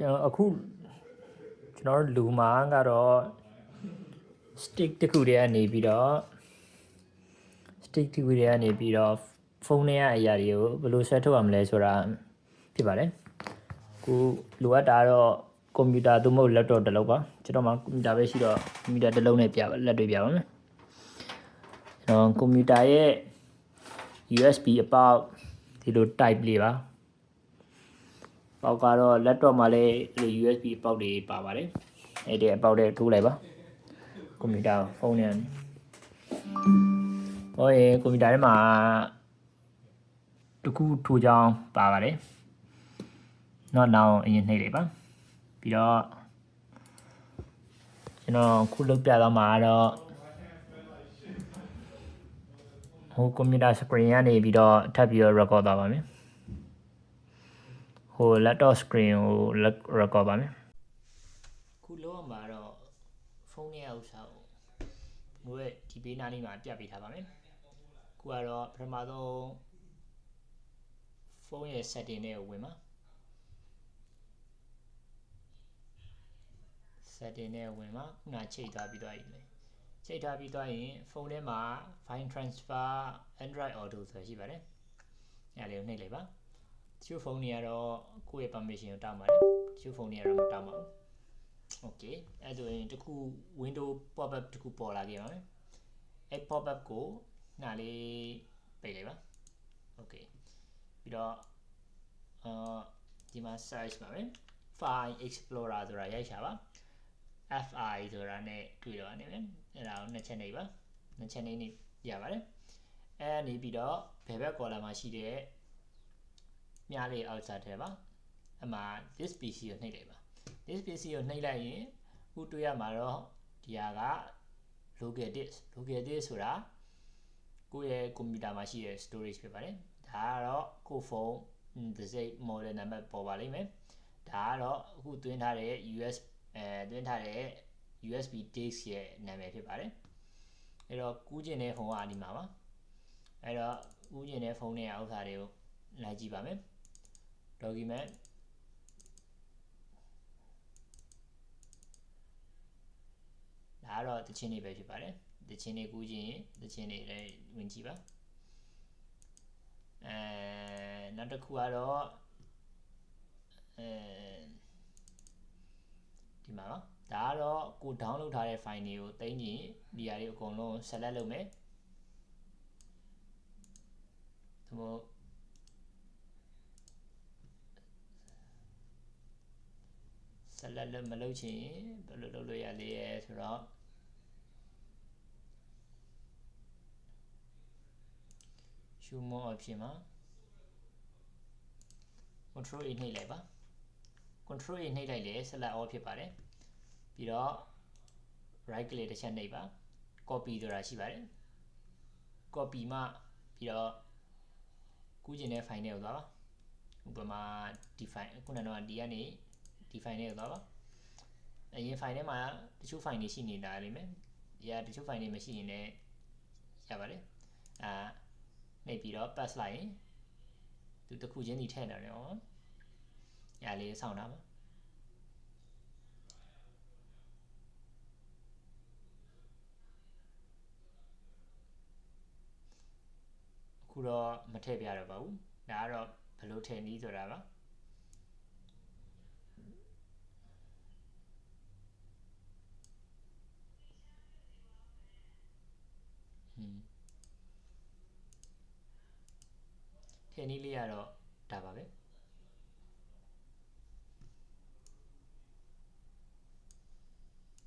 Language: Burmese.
ကျွန်တော်အခုကျွန်တော်တို့လူမာကတော့ stick တစ်ခုတည်းကနေပြီးတော့ stick တစ်ခုတည်းကနေပြီးတော့ဖုန်းထဲကအရာတွေကိုဘယ်လိုဆက်ထုတ်ရမလဲဆိုတာဖြစ်ပါတယ်ခုလိုအပ်တာတော့ကွန်ပျူတာသို့မဟုတ် laptop တစ်လုံးပါကျွန်တော်မှာကွန်ပျူတာပဲရှိတော့ကွန်ပျူတာတစ်လုံးနဲ့ပြပါလက်တွေ့ပြပါမယ်ကျွန်တော်ကွန်ပျူတာရဲ့ USB အပေါက်ဒီလို type လေးပါ ပေါက်ကတော့ laptop မှာလည်းဒီလို USB အပေါက်တွေပါပါတယ်အဲ့ဒီအပေါက်တွေထိုးလိုက်ပါကွန်ပျူတာဖုန်းနဲ့ဟောရေကွန်ပျူတာထဲမှာတခုထိုးကြောင်းပါပါတယ်တော့နောက်အရင်နှိပ်လိုက်ပါပြီးတော့ကျွန်တော်ခုလုပ်ပြသွားမှာကတော့ဟိုကွန်ပျူတာ screen ကနေပြီးတော့ထပ်ပြီးတော့ record သွားပါမယ် ဟို laptop screen ကို record ပါမယ်ခုလုံးမှာတော့ဖုန်းရဲ့ဥစ္စာကိုငွေဒီပေးနားလေးမှာပြပေးထားပါမယ်ခုကတော့ပထမဆုံးဖုန်းရဲ့ setting နဲ့ဝင်ပါ setting နဲ့ဝင်ပါခုနချိတ်ထားပြီးသွားပြီလေချိတ်ထားပြီးသွားရင်ဖုန်းထဲမှာ file transfer android auto ဆိုရှိပါတယ်အဲ့ဒါလေးကိုနှိပ်လိုက်ပါ တချို့ဖုန်းတွေကတော့ကိုယ့်ရဲ့ permission ကိုတောင်းပါတယ်တချို့ဖုန်းတွေကတော့မတောင်းပါဘူး okay အဲ့ဒါဆိုရင်တခု window pop up တခုပေါ်လာခဲ့ပါမယ်အဲ့ pop up ကိုနားလေးပိတ်လိုက်ပါ okay ပြီးတော့အာဒီမှာ search ပါမယ် file explorer ဆိုတာရိုက်ရှာပါ fi ဆိုတာနဲ့တွေ့တော့နေမယ်အဲ့ဒါကိုနှစ်ချက်နေပါနှစ်ချက်နေနေရပါတယ်အဲ့နေပြီးတော့ဘယ်ဘက် column မှာရှိတဲ့ မြားလေးအောက်စားထဲပါအမှ this pc ကိုနှိပ်လိုက်ပါ this pc ကိုနှိပ်လိုက်ရင်ခုတွေ့ရမှာတော့ဒီဟာက local disk local disk ဆိုတာကိုယ့်ရဲ့ကွန်ပျူတာမှာရှိတဲ့ storage ဖြစ်ပါတယ်ဒါကတော့ကိုယ့်ဖုန်းတစ်စိတ် model number ပေါ်ပါလိမ့်မယ်ဒါကတော့အခုသွင်းထားတဲ့ US အဲသွင်းထားတဲ့ USB disk ရဲ့နာမည်ဖြစ်ပါတယ်အဲ့တော့ကူးကျင်တဲ့ဖုန်းကဒီမှာပါအဲ့တော့ကူးကျင်တဲ့ဖုန်းရဲ့ဥစ္စာတွေကိုလိုက်ကြည့်ပါမယ် document ဒါကတော့တခြင်းတွေပဲဖြစ်ပါတယ်တခြင်းတွေကူးခြင်းတခြင်းတွေလည်းဝင်ကြည့်ပါအဲနောက်တစ်ခုကတော့အဲဒီမှာပါဒါကတော့ကို download ထားတဲ့ file တွေကိုသိမ်းကြည့်ဒီဟာတွေအကုန်လုံး select လုပ်မယ်သို့မ ဟုတ် select လုပ်မလုပ်ချင်ဘယ်လိုလုပ်လို့ရလဲဆိုတော့ show more option မှာ control A နှိပ်လိုက်ပါ control A နှိပ်လိုက်လေ select all ဖြစ်ပါတယ်ပြီးတော့ right click တစ်ချက်နှိပ်ပါ copy ဆိုတာရှိပါတယ် copy မှပြီးတော့ကူးကျင်တဲ့ file တွေကိုသွားပါဥပမာဒီ file ခုနကတော့ဒီကနေ ဒီ file တွေကိုသွားပါအရင် file ထဲမှာတချို့ file တွေရှိနေတာလိမ့်မယ်ဒီကတချို့ file တွေမရှိရင်လည်းရပါတယ်အာနှိပ်ပြီးတော့ pass လိုက်ရင်သူတစ်ခုချင်းဒီထည့်နေတယ်ဟောရလေးစောင့်တာပါခုတော့မထည့်ပြတော့ပါဘူးဒါကတော့ဘယ်လိုထည့်နည်းဆိုတာပါ ထည့်နည်းလေးကတော့ဒါပါပဲ